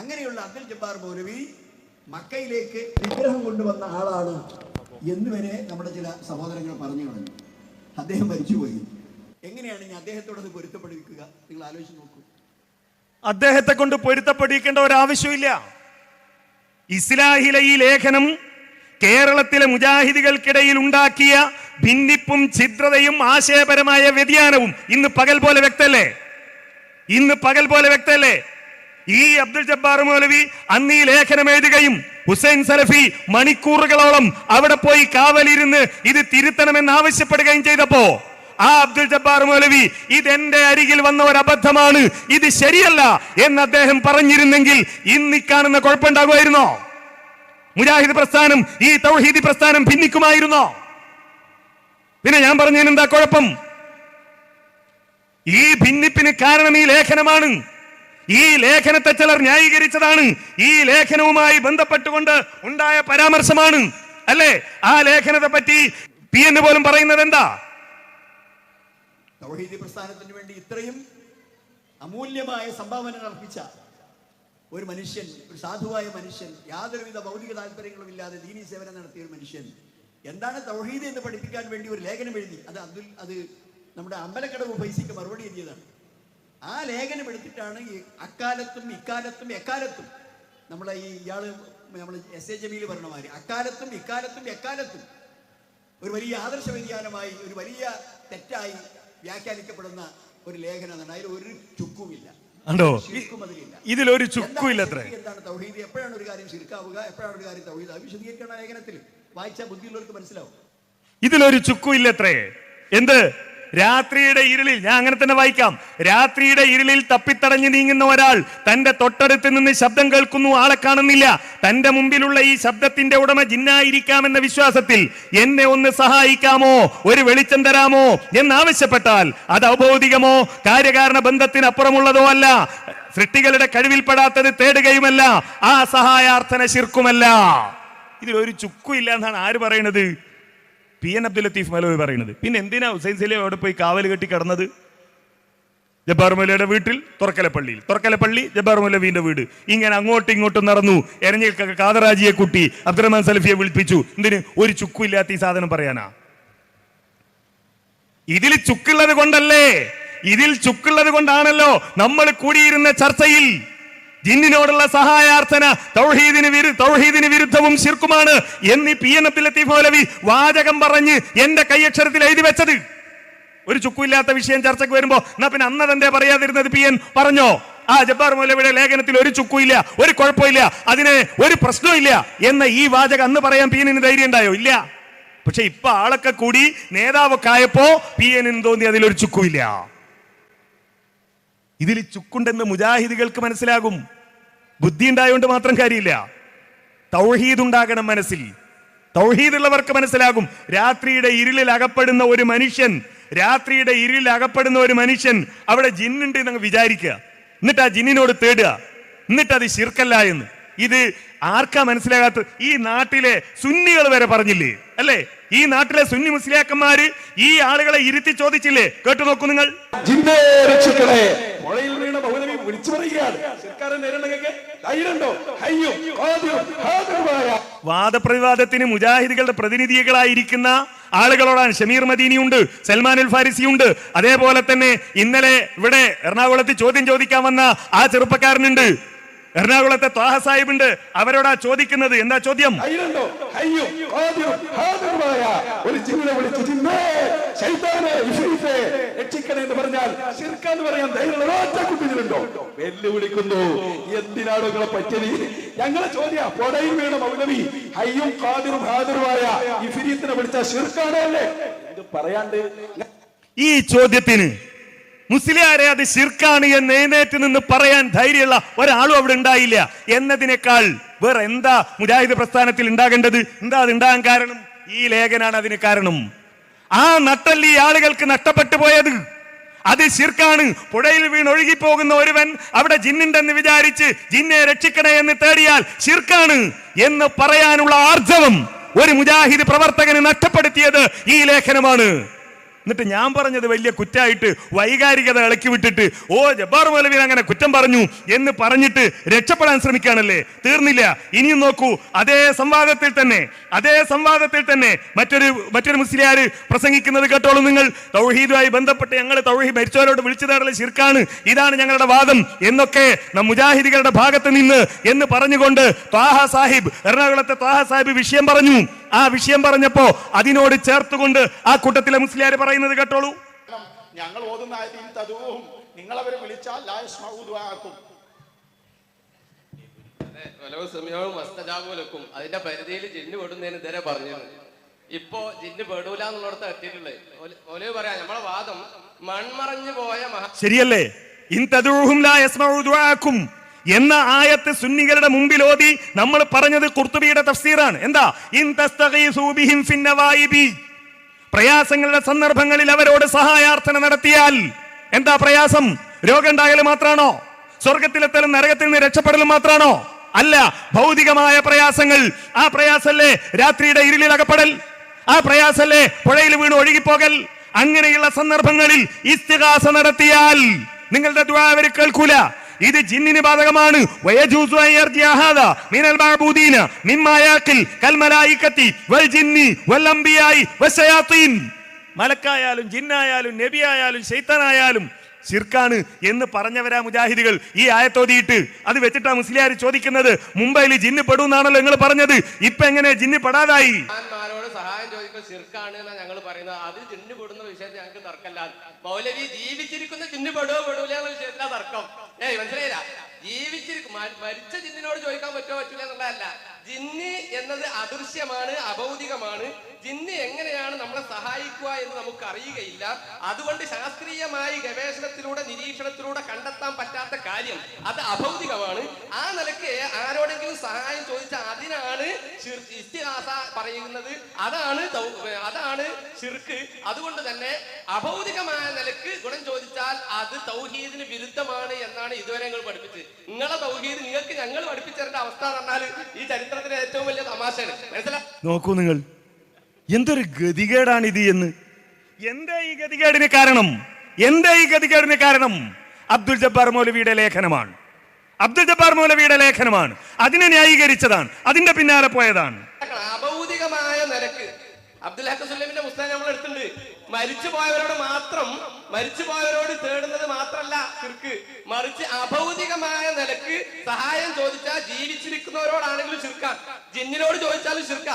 അങ്ങനെയുള്ള അബ്ദുൽ ജബ്ബാർ മൗലവി മക്കയിലേക്ക് വിഗ്രഹം കൊണ്ടുവന്ന ആളാണ് എന്ന് വരെ നമ്മുടെ ചില സഹോദരങ്ങൾ പറഞ്ഞു കളഞ്ഞു. അദ്ദേഹം മരിച്ചുപോയി. എങ്ങനെയാണ് ഞാൻ അദ്ദേഹത്തോട് അത് പൊരുത്തപ്പെടുവിക്കുക? നിങ്ങൾ ആലോചിച്ച് നോക്കൂ. അദ്ദേഹത്തെ കൊണ്ട് പൊരുത്തപ്പെടിക്കേണ്ട ഒരാവശ്യമില്ല ഇസ്ലാഹിലെ ഈ ലേഖനം കേരളത്തിലെ മുജാഹിദികൾക്കിടയിൽ ഉണ്ടാക്കിയ ഭിന്നിപ്പും ഛിദ്രതയും ആശയപരമായ വ്യതിയാനവും ഇന്ന് പകൽ പോലെ വ്യക്തല്ലേ? ഇന്ന് പകൽ പോലെ വ്യക്തല്ലേ? ഈ അബ്ദുൽ ജബ്ബാർ മൗലവി അന്ന് ഈ ലേഖനം എഴുതുകയും ഹുസൈൻ സലഫി മണിക്കൂറുകളോളം അവിടെ പോയി കാവലിരുന്ന് ഇത് തിരുത്തണമെന്ന് ആവശ്യപ്പെടുകയും ചെയ്തപ്പോ ആ അബ്ദുൽ ജബ്ബാർ മൗലവി ഇത് ഇതെന്റെ അരികിൽ വന്ന ഒരു അബദ്ധമാണ് ഇത് ശരിയല്ല എന്ന് അദ്ദേഹം പറഞ്ഞിരുന്നെങ്കിൽ ഇന്ന് കാണുന്ന കുഴപ്പമുണ്ടാകുമായിരുന്നോ? മുജാഹിദ് പ്രസ്ഥാനം ഈ തൗഹീദി പ്രസ്ഥാനം ഭിന്നിക്കുമായിരുന്നോ? പിന്നെ ഞാൻ പറഞ്ഞതിന് എന്താ കുഴപ്പം? ഈ ഭിന്നിപ്പിന് കാരണം ഈ ലേഖനമാണ്. ഈ ലേഖനത്തെ ചിലർ ന്യായീകരിച്ചതാണ്. ഈ ലേഖനവുമായി ബന്ധപ്പെട്ടുകൊണ്ട് ഉണ്ടായ പരാമർശമാണ്. അല്ലേ? ആ ലേഖനത്തെ പറ്റി പി എന്ന് പോലും പറയുന്നത് എന്താ? തൗഹീദി പ്രസ്ഥാനത്തിന് വേണ്ടി ഇത്രയും അമൂല്യമായ സംഭാവന അർപ്പിച്ച ഒരു മനുഷ്യൻ ഒരു സാധുവായ മനുഷ്യൻ യാതൊരുവിധ ഭൗതിക താല്പര്യങ്ങളും ഇല്ലാതെ ദീനി സേവനം നടത്തിയ ഒരു മനുഷ്യൻ എന്താണ് തൗഹീദ് എന്ന് പഠിപ്പിക്കാൻ വേണ്ടി ഒരു ലേഖനം എഴുതി? അത് അബ്ദുൽ അത് നമ്മുടെ അമ്പലക്കടവ് പൈസയ്ക്ക് മറുപടി എഴുതിയതാണ്. ആ ലേഖനം എടുത്തിട്ടാണ് ഈ അക്കാലത്തും ഇക്കാലത്തും എക്കാലത്തും നമ്മളെ ഈ ഇയാൾ നമ്മൾ എസ് എ ജമീൽ പറഞ്ഞ മാതിരി അക്കാലത്തും ഇക്കാലത്തും എക്കാലത്തും ഒരു വലിയ ആദർശ വ്യതിയാനമായി ഒരു വലിയ തെറ്റായി വ്യാഖ്യാനിക്കപ്പെടുന്ന ഒരു ലേഖനമാണ് അതിൽ ഒരു ചുക്കുമില്ല. ഇതിലൊരു ചുക്കുമില്ല എന്താണ് തൗഹീദ്? എപ്പോഴാണ് ഒരു കാര്യം ശിർക്കാവുക? എപ്പോഴാണ് ഒരു കാര്യം തൗഹീദ്? അത് വിശദീകരിക്കണം ലേഖനത്തിൽ. വായിച്ച ബുദ്ധിയുള്ളവർക്ക് മനസ്സിലാവും. ഇതിലൊരു ചുക്കുമില്ലത്രേ എന്ത്? രാത്രിയുടെ ഇരുളിൽ ഞാൻ അങ്ങനെ തന്നെ വായിക്കാം. രാത്രിയുടെ ഇരുളിൽ തപ്പിത്തടഞ്ഞു നീങ്ങുന്ന ഒരാൾ തന്റെ തൊട്ടടുത്ത് നിന്ന് ശബ്ദം കേൾക്കുന്നു ആളെ കാണുന്നില്ല. തന്റെ മുമ്പിലുള്ള ഈ ശബ്ദത്തിന്റെ ഉടമ ജിന്നായിരിക്കാമെന്ന വിശ്വാസത്തിൽ എന്നെ ഒന്ന് സഹായിക്കാമോ? ഒരു വെളിച്ചം തരാമോ? എന്നാവശ്യപ്പെട്ടാൽ അത് ഔഭൗതികമോ കാര്യകാരണ ബന്ധത്തിനപ്പുറമുള്ളതോ അല്ല. സൃഷ്ടികളുടെ കഴിവിൽപ്പെടാത്തത് തേടുകയുമല്ല. ആ സഹായാർത്ഥന ശിർക്കുമല്ല. ഇതിലൊരു ചുക്കും ഇല്ല എന്നാണ് ആര് പറയുന്നത് പി എൻ അബ്ദുൽ ലത്തീഫ് മലവി പറയുന്നത്. പിന്നെ എന്തിനാ ഹുസൈൻ സലീം അവിടെ പോയി കാവൽ കെട്ടി കിടന്നത്? ജബ്ബാർ മൗലയുടെ വീട്ടിൽ തുറക്കലപ്പള്ളിയിൽ. തുറക്കലപ്പള്ളി ജബ്ബാർ മൗലവിന്റെ വീട്. ഇങ്ങനെ അങ്ങോട്ടും ഇങ്ങോട്ടും നടന്നു. എരഞ്ഞ കാതറാജിയെ കുട്ടി അബ്ദുറഹ്മാൻ സലഫിയെ വിളിപ്പിച്ചു. എന്തിന്? ഒരു ചുക്കും ഇല്ലാത്ത ഈ സാധനം പറയാനാ. ഇതിൽ ചുക്കുള്ളത് കൊണ്ടല്ലേ? ഇതിൽ ചുക്കുള്ളത് കൊണ്ടാണല്ലോ നമ്മൾ കൂടിയിരുന്ന ചർച്ചയിൽ ജിന്നിനോടുള്ള സഹായാർത്ഥന തൗഹീദിന് തൗഹീദിന് വിരുദ്ധവും ശിർക്കുമാണ് എന്നീ പി എൻ അബ്ദുൽ എത്തിഫോലവി വാചകം പറഞ്ഞ് എന്റെ കൈയക്ഷരത്തിൽ എഴുതി വെച്ചത്. ഒരു ചുക്കുമില്ലാത്ത വിഷയം ചർച്ചയ്ക്ക് വരുമ്പോ എന്നാ പിന്നെ അന്നതെന്തേ പറയാതിരുന്നത് പി എൻ? പറഞ്ഞോ. ആ ജബ്ബാർ മൗലവിയുടെ ലേഖനത്തിൽ ഒരു ചുക്കുമില്ല ഒരു കുഴപ്പമില്ല അതിന് ഒരു പ്രശ്നമില്ല എന്ന ഈ വാചകം അന്ന് പറയാൻ പി എനിന് ധൈര്യം ഉണ്ടായോ? ഇല്ല. പക്ഷെ ഇപ്പൊ ആളൊക്കെ കൂടി നേതാവൊക്കെ ആയപ്പോ പി എനിന് തോന്നി അതിലൊരു ചുക്കുമില്ല. ഇതിൽ ചുക്കുണ്ടെന്ന് മുജാഹിദികൾക്ക് മനസ്സിലാകും. ബുദ്ധി ഉണ്ടായതുകൊണ്ട് മാത്രം കാര്യമില്ല. തൗഹീദ് ഉണ്ടാകണം മനസ്സിൽ. തൗഹീദ് ഉള്ളവർക്ക് മനസ്സിലാകും. രാത്രിയുടെ ഇരുളിൽ അകപ്പെടുന്ന ഒരു മനുഷ്യൻ രാത്രിയുടെ ഇരുളിൽ അകപ്പെടുന്ന ഒരു മനുഷ്യൻ അവിടെ ജിന്നുണ്ട് എന്ന് വിചാരിക്കുക. എന്നിട്ട് ആ ജിന്നിനോട് തേടുക. എന്നിട്ട് അത് ശിർക്കല്ല എന്ന്. ഇത് ആർക്കാ മനസ്സിലാകാത്ത ഈ നാട്ടിലെ സുന്നികൾ വരെ പറഞ്ഞില്ലേ? അല്ലേ? ഈ നാട്ടിലെ സുന്നി മുസ്ലിയാക്കന്മാര് ഈ ആളുകളെ ഇരുത്തി ചോദിച്ചില്ലേ? കേട്ടു നോക്കൂ നിങ്ങൾ. പുഴയിൽ വീണ വിളിച്ചു പറയുകയാണ്. സർക്കാർ നേരിടണമെങ്കിൽ ധൈര്യമുണ്ടോ? ഹയ്യോ വാദപ്രതിവാദത്തിന് മുജാഹിദികളുടെ പ്രതിനിധികളായിരിക്കുന്ന ആളുകളോടാണ് ഷമീർ മദീനിയുണ്ട് സൽമാൻ അൽ ഫാരിസിയുണ്ട് അതേപോലെ തന്നെ ഇന്നലെ ഇവിടെ എറണാകുളത്ത് ചോദ്യം ചോദിക്കാൻ വന്ന ആ ചെറുപ്പക്കാരനുണ്ട്. എറണാകുളത്തെ ത്വാഹ സാഹിബുണ്ട് അവരോടാ ചോദിക്കുന്നത്. എന്താ ചോദ്യം? ഒരു വിളിച്ച് രക്ഷിക്കണേ എന്ന് പറഞ്ഞാൽ ശിർക്കാന്ന് പറയാൻ ധൈര്യമുള്ള ഒറ്റ കുട്ടികളുണ്ടോ? വെല്ലുവിളിക്കുന്നു. എന്തിനാണ് നിങ്ങളെ പറ്റിയത്? ഞങ്ങളെ ചോദ്യ പൊടയിൽ വീണ മൗലവി ഹയ്യും ഖാദിറും ഹാജറുമായ ഇഫിരീത്തിനെ വിളിച്ച ശിർക്കാണ് അല്ലേ? ഇത് പറയാണ്ട് ഈ ചോദ്യത്തിന് മുസ്ലിയാരെ അത് ശിർക്കാണ് എന്ന് എഴുന്നേറ്റ് നിന്ന് പറയാൻ ധൈര്യമുള്ള ഒരാളും അവിടെ ഉണ്ടായില്ല. എന്നതിനേക്കാൾ വേറെ എന്താ മുജാഹിദ് പ്രസ്ഥാനത്തിൽ ഉണ്ടാകേണ്ടത്? എന്താ അത് ഉണ്ടാകാൻ കാരണം? ഈ ലേഖനാണ് അതിന് കാരണം. ആ നട്ടല്ലി ആളുകൾക്ക് നഷ്ടപ്പെട്ടു പോയത്. അത് ശിർക്കാണ്. പുഴയിൽ വീണ് ഒഴുകിപ്പോകുന്ന ഒരുവൻ അവിടെ ജിന്നുണ്ടെന്ന് വിചാരിച്ച് ജിന്നെ രക്ഷിക്കണേ എന്ന് തേടിയാൽ ശിർക്കാണ് എന്ന് പറയാനുള്ള ആർജവം ഒരു മുജാഹിദ് പ്രവർത്തകന് നഷ്ടപ്പെടുത്തിയത് ഈ ലേഖനമാണ്. എന്നിട്ട് ഞാൻ പറഞ്ഞത് വലിയ കുറ്റായിട്ട് വൈകാരികത ഇളക്കി വിട്ടിട്ട് ഓ ജബ്ബാർ മൗലവി അങ്ങനെ കുറ്റം പറഞ്ഞു എന്ന് പറഞ്ഞിട്ട് രക്ഷപ്പെടാൻ ശ്രമിക്കുകയാണല്ലേ? തീർന്നില്ല. ഇനിയും നോക്കൂ. അതേ സംവാദത്തിൽ തന്നെ അതേ സംവാദത്തിൽ തന്നെ മറ്റൊരു മറ്റൊരു മുസ്ലിയാർ പ്രസംഗിക്കുന്നത് കേട്ടോളൂ നിങ്ങൾ. തൗഹീദുമായി ബന്ധപ്പെട്ട് ഞങ്ങൾ തൗഹീദ് മരിച്ചവരോട് വിളിച്ചു ശിർക്കാണ്. ഇതാണ് ഞങ്ങളുടെ വാദം. എന്നൊക്കെ മുജാഹിദികളുടെ ഭാഗത്ത് നിന്ന് എന്ന് പറഞ്ഞുകൊണ്ട് ത്വാഹ സാഹിബ് എറണാകുളത്തെ ത്വാഹ സാഹിബ് വിഷയം പറഞ്ഞു. ആ വിഷയം പറഞ്ഞപ്പോ അതിനോട് ചേർത്തുകൊണ്ട് ആ കൂട്ടത്തിലെ മുസ്ലിയാർ പറയുന്നത് കേട്ടോളൂ. ഞങ്ങൾ ഓതുന്ന നിങ്ങൾ അവരെ വിളിച്ചാൽ അതിന്റെ പരിധിയിൽ ജിന്ന് പെടുന്നതിന് ഇതുവരെ പറഞ്ഞു ഇപ്പോ ജിന്ന് പെടൂല എന്നുള്ളടത്ത് എത്തിയിട്ടുള്ളത് ഓൽ പറയാ നമ്മളെ വാദം മൺമറഞ്ഞു പോയ മഹ ശരിയല്ലേ? ഇൻ തദൂഹും ലാ യസ്മഉ ദുആക്കും. എന്ന ആയത്ത് സുന്നികളുടെ മുമ്പിൽ ഓതി നമ്മൾ പറഞ്ഞത് കുർത്തുബിയുടെ തഫ്സീറാണ്. എന്താ? പ്രയാസങ്ങളുടെ സന്ദർഭങ്ങളിൽ അവരോട് സഹായാർത്ഥന നടത്തിയാൽ എന്താ പ്രയാസം? രോഗം ഉണ്ടായാലും മാത്രാണോ? സ്വർഗത്തിലെത്തലും നരകത്തിൽ നിന്ന് രക്ഷപ്പെടലും മാത്രാണോ? അല്ല ഭൗതികമായ പ്രയാസങ്ങൾ. ആ പ്രയാസല്ലേ രാത്രിയുടെ ഇരുളിൽ അകപ്പെടൽ ആ പ്രയാസല്ലേ പുഴയിൽ വീണ് ഒഴുകിപ്പോകൽ? അങ്ങനെയുള്ള സന്ദർഭങ്ങളിൽ ഇസ്തിഹാസ നടത്തിയാൽ നിങ്ങളുടെ ദ്വാരം കേൾക്കൂല. ഇത് ജിന്നിന് ബാധകമാണ്. മലക്കായാലും ജിന്നായാലും നബിയായാലും ശൈത്താനായാലും ശിർക്കാണ് എന്ന് പറഞ്ഞവരാ മുജാഹിദികൾ ഈ ആയത്തോതിയിട്ട്. അത് വെച്ചിട്ടാ മുസ്ലിയാർ ചോദിക്കുന്നത് മുംബൈയിൽ ജിന്ന് പെടുന്നാണല്ലോ നിങ്ങൾ പറഞ്ഞത്. ഇപ്പൊ എങ്ങനെ ജിന്ന് പെടാതായി? സഹായം ചോദിക്കുന്ന ശിർക്കാണ് എന്നാണ് ഞങ്ങൾ പറയുന്നത്. അത് ജിന്ന് പെടുന്ന വിഷയത്തിൽ ഞങ്ങൾക്ക് തർക്കമില്ല. മൗലവി ജീവിച്ചിരിക്കുന്ന ജിന്ന് പെടുവോ പെടൂല എന്ന തർക്കം. ഏയ് മനസ്സിലായില്ല? ജീവിച്ചിരിക്കും മരിച്ച ജിന്നിനോട് ചോദിക്കാൻ പറ്റുമോ പറ്റില്ല എന്നുള്ളതല്ല. ജിന്ന് എന്നത് അദൃശ്യമാണ് അഭൗതികമാണ്. ജിന്ന് എങ്ങനെയാണ് നമ്മളെ സഹായിക്കുക എന്ന് നമുക്ക് അറിയുകയില്ല. അതുകൊണ്ട് ശാസ്ത്രീയമായി ഗവേഷണത്തിലൂടെ നിരീക്ഷണത്തിലൂടെ കണ്ടെത്താൻ പറ്റാത്ത കാര്യം അത് അഭൗതികമാണ്. ആ നിലയ്ക്ക് ആരോടെങ്കിലും സഹായം ചോദിച്ചാൽ അതിനാണ് ഇതിഹാസ പറയുന്നത്. അതാണ് അതാണ് ചിർക്ക് അതുകൊണ്ട് തന്നെ അഭൗതികമായ നിലയ്ക്ക് ഗുണം ചോദിച്ചാൽ അത് തൗഹീദിന് വിരുദ്ധമാണ് എന്നാണ് ഇതുവരെ ഞങ്ങൾ പഠിപ്പിച്ചത്. നിങ്ങളെ തൗഹീദ് നിങ്ങൾക്ക് ഞങ്ങൾ പഠിപ്പിച്ചതിന്റെ അവസ്ഥ എന്ന് പറഞ്ഞാൽ ഈ ഏറ്റവും വലിയ തമാശയാണ്. മനസ്സിലാ? നോക്കൂ നിങ്ങൾ. എന്തൊരു ഗതികേടാണ് ഇത് എന്ന്. എന്താ ഈ ഗതികേടിന് കാരണം? എന്താ ഈ ഗതികേടിന് കാരണം? അബ്ദുൽ ജബ്ബാർ മൗലവിയുടെ ലേഖനമാണ്. അബ്ദുൽ ജബ്ബാർ മൗലവിയുടെ ലേഖനമാണ്. അതിനെ ന്യായീകരിച്ചതാണ്. അതിന്റെ പിന്നാലെ പോയതാണ്. അഭൗതികമായ നിലയ്ക്ക് അബ്ദുൽ ഹക്ക് സുല്ലമിന്റെ പുസ്തകം നമ്മൾ എടുത്തിട്ടുണ്ട്. മരിച്ചു പോയവരോട് മാത്രം മരിച്ചു പോയവരോട് തേടുന്നത് മാത്രമല്ല കിർക്ക്. മറിച്ച് അഭൗതികമായ നിലയ്ക്ക് സഹായം ചോദിച്ചാൽ ജീവിച്ചിരിക്കുന്നവരോടാണെങ്കിലും ചുരുക്ക. ജിന്നിനോട് ചോദിച്ചാലും ചുരുക്ക.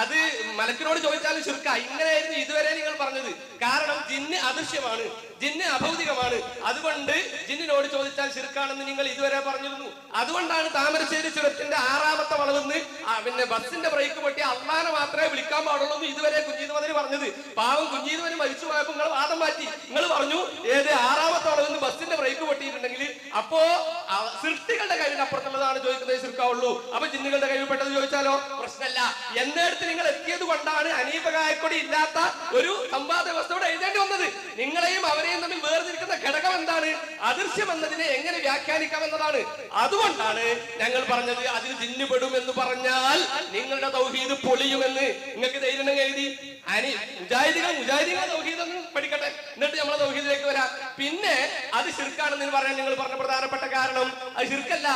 അത് മലക്കിനോട് ചോദിച്ചാലും ചുരുക്ക. ഇങ്ങനെയായിരുന്നു ഇതുവരെ നിങ്ങൾ പറഞ്ഞത്. കാരണം ജിന്ന് അദൃശ്യമാണ്. ജിന്ന് അഭൗതികമാണ്. അതുകൊണ്ട് ജിന്നിനോട് ചോദിച്ചാൽ ചുരുക്കാണെന്ന് നിങ്ങൾ ഇതുവരെ പറഞ്ഞിരുന്നു. അതുകൊണ്ടാണ് താമരശ്ശേരി ചുരത്തിന്റെ ആറാമത്തെ വളവെന്ന് പിന്നെ ബസിന്റെ ബ്രേക്ക് പൊട്ടി അള്ളാനെ മാത്രമേ വിളിക്കാൻ പാടുള്ളൂ എന്ന് ഇതുവരെ കുഞ്ഞീത് മതിരി പറഞ്ഞത്. പാവം കുഞ്ഞീത് മതി മരിച്ചു പോയപ്പോ നിങ്ങൾ വാദം മാറ്റി. നിങ്ങൾ പറഞ്ഞു ഏത് ആറാമത്തെ വളവെന്ന് ബസിന്റെ ബ്രേക്ക് പൊട്ടിയിട്ടുണ്ടെങ്കിൽ അപ്പോ സൃഷ്ടികളുടെ കയ്യിൽ അപ്പുറത്തുള്ളതാണ് ചോദിക്കുന്നത് ശിർക്കാവുള്ളൂ. അപ്പൊ ജിന്നുകളുടെ കയ്യിൽ പെട്ടെന്ന് ചോദിച്ചാലോ? പ്രശ്നമല്ല. എന്നിടത്ത് നിങ്ങൾ എത്തിയത് കൊണ്ടാണ് അനീപകായക്കൊടി ഇല്ലാത്ത ഒരു സംവാദ വ്യവസ്ഥയോടെ എഴുതേണ്ടി വന്നത്. നിങ്ങളെയും അവരെയും തമ്മിൽ വേർതിരിക്കുന്ന ഘടകം എന്താണ്? അദൃശ്യം എന്നതിനെ എങ്ങനെ വ്യാഖ്യാനിക്കാം എന്നതാണ് അതുകൊണ്ടാണ് ഞങ്ങൾ പറഞ്ഞത് അതിൽ ജിന്നുപെടും എന്ന് പറഞ്ഞാൽ നിങ്ങളുടെ തൗഹീദ് പൊളിയുമെന്ന്. നിങ്ങൾക്ക് ധൈര്യം എഴുതി. അനി മുജാഹിദികൾ മുജാഹിദികൾ തൗഹീദ് പഠിക്കട്ടെ. എന്നിട്ട് നമ്മളെ പിന്നെ അത് ശിർക്കാണെന്ന് പറയാൻ നിങ്ങൾ പറഞ്ഞ പ്രധാനപ്പെട്ട കാരണം. അത് ശിർക്കല്ല.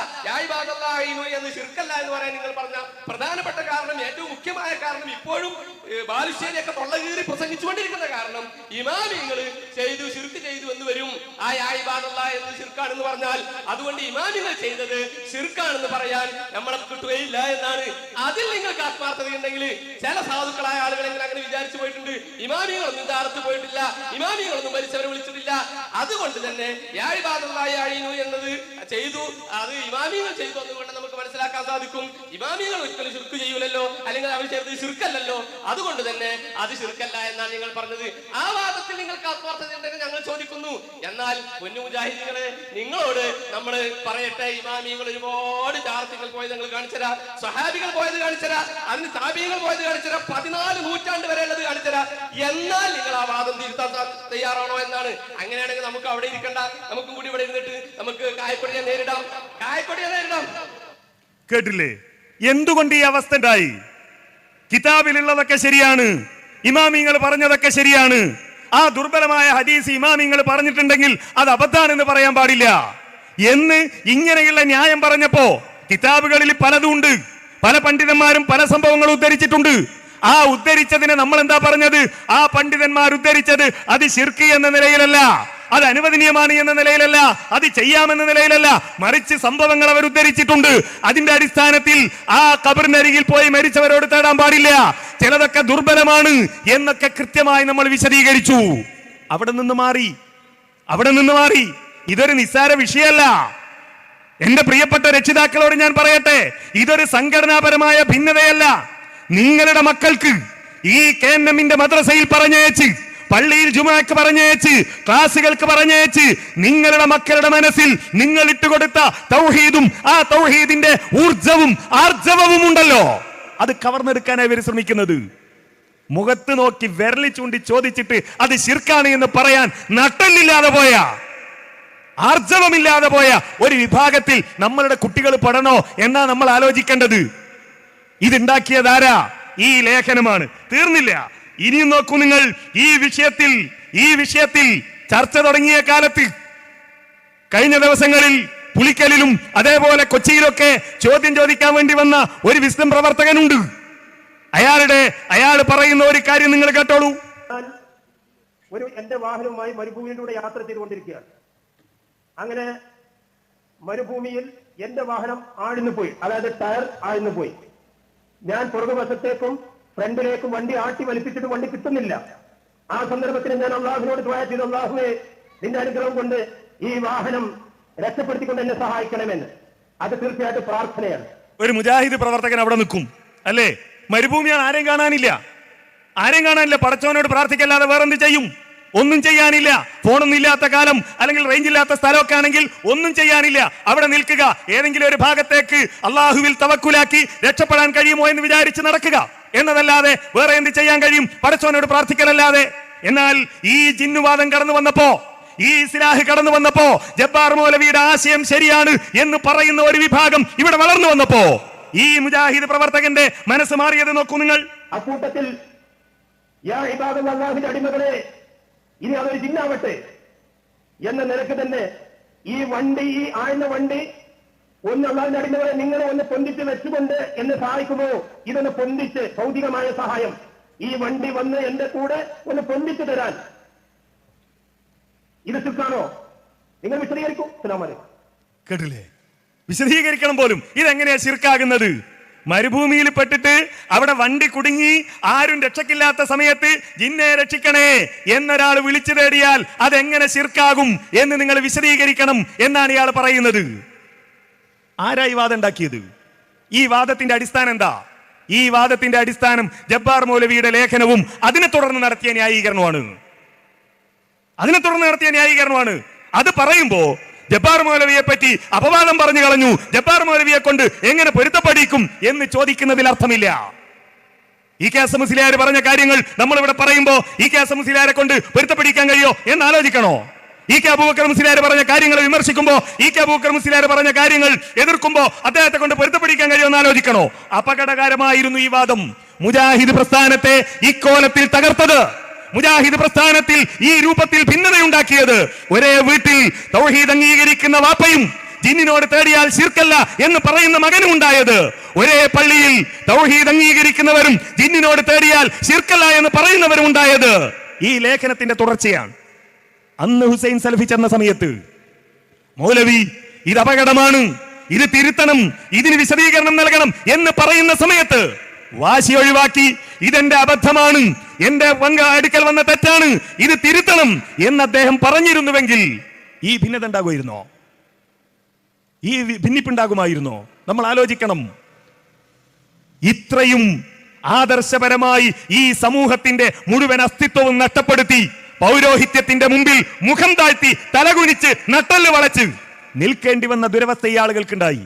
എന്ന് ശിർക്കല്ല എന്ന് പറയാൻ നിങ്ങൾ പറഞ്ഞ പ്രധാനപ്പെട്ട കാരണം ഏറ്റവും മുഖ്യമായ കാരണം ഇപ്പോഴും ബാലുശ്ശേരിയൊക്കെ തൊള്ളകീറി പ്രസംഗിച്ചുകൊണ്ടിരിക്കുന്ന കാരണം ഇമാമിങ്ങൾ ചെയ്തു ശിർക്ക് ചെയ്തു എന്ന് വരും. ആ യായ് ഭാഗല്ല എന്ന് ശിർക്കാണെന്ന് പറഞ്ഞാൽ അതുകൊണ്ട് ഇമാമിങ്ങൾ ചെയ്തത് ശിർക്കാണെന്ന് പറയാൻ നമ്മളെ കിട്ടുകയില്ല എന്നാണ്. അതിൽ നിങ്ങൾക്ക് ആത്മാർത്ഥത ഉണ്ടെങ്കിൽ ചില സാധുക്കളായ ആളുകളെങ്കിലും അങ്ങനെ വിചാരിച്ചു പോയിട്ടുണ്ട്? ഇമാമികളൊന്നും താരത്ത് പോയിട്ടില്ല. ഇമാമികളൊന്നും മരിച്ചവരെ വിളിച്ചിട്ടില്ല. അതുകൊണ്ട് തന്നെ യാഴ് ബാധലായി എന്നത് ചെയ്തു. അത് ഇമാമികൾ ചെയ്തു എന്നുകൊണ്ട് നമുക്ക് മനസ്സിലാക്കാൻ സാധിക്കും. ഇമാമികൾ ഒരിക്കലും ശിർക്ക് ചെയ്യൂലല്ലോ അല്ലെങ്കിൽ അവർ ചെയ്തത് ചുരുക്കല്ലല്ലോ അതുകൊണ്ട് തന്നെ അത് ചുരുക്കല്ല എന്നാണ് നിങ്ങൾ പറഞ്ഞത്. ആ വാദത്തിൽ നിങ്ങൾക്ക് ആത്മാർത്ഥത ഉണ്ടെങ്കിൽ ഞങ്ങൾ ചോദിക്കുന്നു. എന്നാൽ പൊന്നു മുജാഹിദികളെ നിങ്ങളോട് നമ്മൾ പറയട്ടെ ഇമാമികൾ ഒരുപാട് ചാർത്തികൾ പോയത് നിങ്ങൾ കാണിച്ചരാ സ്വഹാബികൾ പോയത് കാണിച്ചരാ അതിന് താബികൾ പോയത് കാണിച്ചരാ പതിനാല് നൂറ്റാണ്ട് വരെ ഉള്ളത് കാണിച്ചരാ എന്നാൽ നിങ്ങൾ ആ വാദം തിരുത്താൻ തയ്യാറാണോ എന്നാണ്. അങ്ങനെയാണെങ്കിൽ നമുക്ക് അവിടെ ഇരിക്കണ്ട. നമുക്ക് കൂടി ഇവിടെ ഇരുന്നിട്ട് നമുക്ക് കായക്കൊടിയെ നേരിടാം. കായക്കൊടിയെ നേരിടാം. കേട്ടില്ലേ? എന്തുകൊണ്ട് ഈ അവസ്ഥ ഉണ്ടായി? കിതാബിലുള്ളതൊക്കെ ശരിയാണ്. ഇമാമിങ്ങൾ പറഞ്ഞതൊക്കെ ശരിയാണ്. ആ ദുർബലമായ ഹദീസ് ഇമാമിങ്ങൾ പറഞ്ഞിട്ടുണ്ടെങ്കിൽ അത് അബദ്ധാണെന്ന് പറയാൻ പാടില്ല. എന്ന് ഇങ്ങനെയുള്ള ന്യായം പറഞ്ഞപ്പോ കിതാബുകളിൽ പലതും പല പണ്ഡിതന്മാരും പല സംഭവങ്ങളും ഉദ്ധരിച്ചിട്ടുണ്ട്. ആ ഉദ്ധരിച്ചതിനെ നമ്മൾ എന്താ പറഞ്ഞത്? ആ പണ്ഡിതന്മാർ ഉദ്ധരിച്ചത് അത് ശിർക്ക് എന്ന നിലയിലല്ല അത് അനുവദനീയമാണ് എന്ന നിലയിലല്ല അത് ചെയ്യാമെന്ന നിലയിലല്ല. മറിച്ച് സംഭവങ്ങൾ അവർ ഉദ്ധരിച്ചിട്ടുണ്ട്. അതിന്റെ അടിസ്ഥാനത്തിൽ ആ കബറിനരികിൽ പോയി മരിച്ചവരോട് തേടാൻ പാടില്ല. ചിലതൊക്കെ ദുർബലമാണ് എന്നൊക്കെ കൃത്യമായി നമ്മൾ വിശദീകരിച്ചു. അവിടെ നിന്ന് മാറി. അവിടെ നിന്ന് മാറി. ഇതൊരു നിസ്സാര വിഷയമല്ല. എന്റെ പ്രിയപ്പെട്ട രക്ഷിതാക്കളോട് ഞാൻ പറയട്ടെ ഇതൊരു സംഘടനാപരമായ ഭിന്നതയല്ല. നിങ്ങളുടെ മക്കൾക്ക് ഈ കെ എൻ എമ്മിന്റെ മദ്രസയിൽ പറഞ്ഞയച്ച് പള്ളിയിൽ ജുമാക്ക് പറഞ്ഞയച്ച് ക്ലാസുകൾക്ക് പറഞ്ഞയച്ച് നിങ്ങളുടെ മക്കളുടെ മനസ്സിൽ നിങ്ങൾ ഇട്ടുകൊടുത്ത തൗഹീദും ആ തൗഹീദിന്റെ ഊർജവും ആർജവവും ഉണ്ടല്ലോ. അത് കവർന്നെടുക്കാനായി ഇവർ ശ്രമിക്കുന്നത്. മുഖത്ത് നോക്കി വിരലി ചൂണ്ടി ചോദിച്ചിട്ട് അത് ശിർക്കാണ് എന്ന് പറയാൻ നട്ടല്ലില്ലാതെ പോയ ആർജവമില്ലാതെ പോയ ഒരു വിഭാഗത്തിൽ നമ്മളുടെ കുട്ടികൾ പെടണോ എന്നാ നമ്മൾ ആലോചിക്കേണ്ടത്? ഇതുണ്ടാക്കിയതാരാ ഈ ലേഖനമാണ്. തീർന്നില്ല. ഇനിയും നോക്കൂ നിങ്ങൾ. ഈ വിഷയത്തിൽ ഈ വിഷയത്തിൽ ചർച്ച തുടങ്ങിയ കാലത്ത് കഴിഞ്ഞ ദിവസങ്ങളിൽ പുളിക്കലിലും അതേപോലെ കൊച്ചിയിലൊക്കെ ചോദ്യം ചോദിക്കാൻ വേണ്ടി വന്ന ഒരു വിസ്തം പ്രവർത്തകനുണ്ട്. അയാളുടെ അയാൾ പറയുന്ന ഒരു കാര്യം നിങ്ങൾ കേട്ടോളൂ. ഒരു എന്റെ വാഹനവുമായി മരുഭൂമിയിലൂടെ യാത്ര ചെയ്തുകൊണ്ടിരിക്കുകയാണ്. അങ്ങനെ മരുഭൂമിയിൽ എന്റെ വാഹനം ആഴ്ന്നു പോയി. അതായത് ടയർ ആഴ്ന്നു പോയി. ഞാൻ പുറകുവശത്തേക്കും ഫ്രണ്ടിലേക്കും വണ്ടി ആട്ടി വലിപ്പിച്ചിട്ട് വണ്ടി കിട്ടുന്നില്ല. ആ സന്ദർഭത്തിൽ ഞാൻ അള്ളാഹുവിനോട് ദ്വായ ചെയ്തു. അള്ളാഹുവെ നിന്റെ അനുഗ്രഹം കൊണ്ട് ഈ വാഹനം രക്ഷപ്പെടുത്തിക്കൊണ്ട് എന്നെ സഹായിക്കണമെന്ന്. അത് തീർച്ചയായിട്ടും പ്രാർത്ഥനയാണ്. ഒരു മുജാഹിദ് പ്രവർത്തകൻ അവിടെ നിൽക്കും. അല്ലേ? മരുഭൂമിയാണ് ആരെയും കാണാനില്ല. ആരെയും കാണാനില്ല. പടച്ചവനോട് പ്രാർത്ഥിക്കല്ലാതെ വേറെന്ത് ചെയ്യും? ഒന്നും ചെയ്യാനില്ല. ഫോണൊന്നും ഇല്ലാത്ത കാലം അല്ലെങ്കിൽ റേഞ്ച് ഇല്ലാത്ത സ്ഥലമൊക്കെ ആണെങ്കിൽ ഒന്നും ചെയ്യാനില്ല. അവിടെ നിൽക്കുക. ഏതെങ്കിലും ഒരു ഭാഗത്തേക്ക് അള്ളാഹുവിൽ തവക്കുലാക്കി രക്ഷപ്പെടാൻ കഴിയുമോ എന്ന് വിചാരിച്ച് നടക്കുക. എന്നതല്ലാതെ വേറെ എന്ത് ചെയ്യാൻ കഴിയും? പടച്ചോനോട് പ്രാർത്ഥിക്കലല്ലാതെ. എന്നാൽ ഈ ജിന്നുവാദം കടന്നു വന്നപ്പോ ഈ ഇസ്ലാഹ് കടന്നു വന്നപ്പോ ജബ്ബാർ മൗലവിയുടെ ആശയം ശരിയാണ് എന്ന് പറയുന്ന ഒരു വിഭാഗം ഇവിടെ വളർന്നു വന്നപ്പോ ഈ മുജാഹിദ് പ്രവർത്തകന്റെ മനസ്സ് മാറിയത് നോക്കൂ നിങ്ങൾ. അക്കൂട്ടത്തിൽ അടിമകളെ ഇനി അതൊരു ജിന്നാവട്ടെ എന്ന നിലയ്ക്ക് തന്നെ ഈ വണ്ടി ഈ ആഴ്ന്ന വണ്ടി ഒന്ന് അടിഞ്ഞവരെ നിങ്ങളെ ഒന്ന് പൊന്തിച്ച് വെച്ചുകൊണ്ട് എന്നെ സഹായിക്കുമോ? ഇതൊന്ന് പൊന്തിച്ച് ഭൗതികമായ സഹായം. ഈ വണ്ടി വന്ന് എന്റെ കൂടെ ഒന്ന് പൊന്തിച്ചു തരാൻ. ഇത് ചുക്കാണോ നിങ്ങൾ വിശദീകരിക്കൂ സലാമലൈക്കും കേട്ടില്ലേ? വിശദീകരിക്കണം പോലും. ഇതെങ്ങനെയാ ശിർക്കാകുന്നത് മരുഭൂമിയിൽ പെട്ടിട്ട് അവിടെ വണ്ടി കുടുങ്ങി ആരും രക്ഷക്കില്ലാത്ത സമയത്ത് ജിന്നെ രക്ഷിക്കണേ എന്നൊരാൾ വിളിച്ചു തേടിയാൽ അതെങ്ങനെ ശിർക്കാകും എന്ന് നിങ്ങൾ വിശദീകരിക്കണം എന്നാണ് ഇയാൾ പറയുന്നത്. ആരാ ഈ വാദം ഉണ്ടാക്കിയത്? ഈ വാദത്തിന്റെ അടിസ്ഥാനം എന്താ? ഈ വാദത്തിന്റെ അടിസ്ഥാനം ജബ്ബാർ മൗലവിയുടെ ലേഖനവും അതിനെ തുടർന്ന് നടത്തിയ ന്യായീകരണമാണ് അതിനെ തുടർന്ന് നടത്തിയ ന്യായീകരണമാണ് അത് പറയുമ്പോ ജബ്ബാർ മൗലവിയെ പറ്റി അപവാദം പറഞ്ഞു കളഞ്ഞു. ജബ്ബാർ മൗലവിയെ കൊണ്ട് എങ്ങനെ പൊരുത്തപ്പെടിക്കും എന്ന് ചോദിക്കുന്നതിൽ അർത്ഥമില്ല. ഈ കെ എസ് മുസ്ലിയാർ പറഞ്ഞ കാര്യങ്ങൾ നമ്മൾ ഇവിടെ പറയുമ്പോ ഈ കെ എസ് മുസ്ലിയാരെ കൊണ്ട് പൊരുത്തപ്പെടിക്കാൻ കഴിയോ എന്ന് ആലോചിക്കണോ? ഈ കെ അബൂബക്കർ മുസ്ലിയാർ പറഞ്ഞ കാര്യങ്ങൾ വിമർശിക്കുമ്പോൾ ഈ കെ അബൂബക്കർ മുസ്ലിയാർ പറഞ്ഞ കാര്യങ്ങൾ എതിർക്കുമ്പോൾ അദ്ദേഹത്തെ കൊണ്ട് പൊരുത്തപ്പെടിക്കാൻ കഴിയോ എന്ന് ആലോചിക്കണോ? അപകടകരമായിരുന്നു ഈ വാദം. മുജാഹിദ് പ്രസ്ഥാനത്തെ ഇക്കോലത്തിൽ തകർത്തത്. മുജാഹിദ് പ്രസ്ഥാനത്തിൽ ഈ രൂപത്തിൽ ഭിന്നതയുണ്ടാക്കിയത് ഒരേ വീട്ടിൽ തൗഹീദ് അംഗീകരിക്കുന്ന വാപ്പയും ജിന്നിനോട് തേടിയാൽ ശിർക്കല്ല എന്ന് പറയുന്ന മകനും ഉണ്ടായത്. ഒരേ പള്ളിയിൽ തൗഹീദ് അംഗീകരിക്കുന്നവരും ജിന്നിനോട് തേടിയാൽ ശിർക്കല്ല എന്ന് പറയുന്നവരും ഉണ്ടായത്. ഈ ലേഖനത്തിന്റെ തുടർച്ചയാണ്. അന്ന് ഹുസൈൻ സൽഫി ചെന്ന സമയത്ത് മൗലവി ഇത് അപകടമാണ് ഇത് തിരുത്തണം ഇതിന് വിശദീകരണം നൽകണം എന്ന് പറയുന്ന സമയത്ത് വാശി ഒഴിവാക്കി ഇതെന്റെ അബദ്ധമാണ് എന്റെ പങ്ക് അടുക്കൽ വന്ന തെറ്റാണ്. ഇത് തിരുത്തണം എന്ന് അദ്ദേഹം പറഞ്ഞിരുന്നുവെങ്കിൽ ഈ ഭിന്നത ഉണ്ടാകുമായിരുന്നോ? ഈ ഭിന്നിപ്പുണ്ടാകുമായിരുന്നോ? നമ്മൾ ആലോചിക്കണം. ഇത്രയും ആദർശപരമായി ഈ സമൂഹത്തിന്റെ മുഴുവൻ അസ്തിത്വവും നഷ്ടപ്പെടുത്തി പൗരോഹിത്യത്തിന്റെ മുമ്പിൽ മുഖം താഴ്ത്തി തലകുനിച്ച് നട്ടൽ വളച്ച് നിൽക്കേണ്ടി വന്ന ദുരവസ്ഥ ഈ ആളുകൾക്കുണ്ടായി.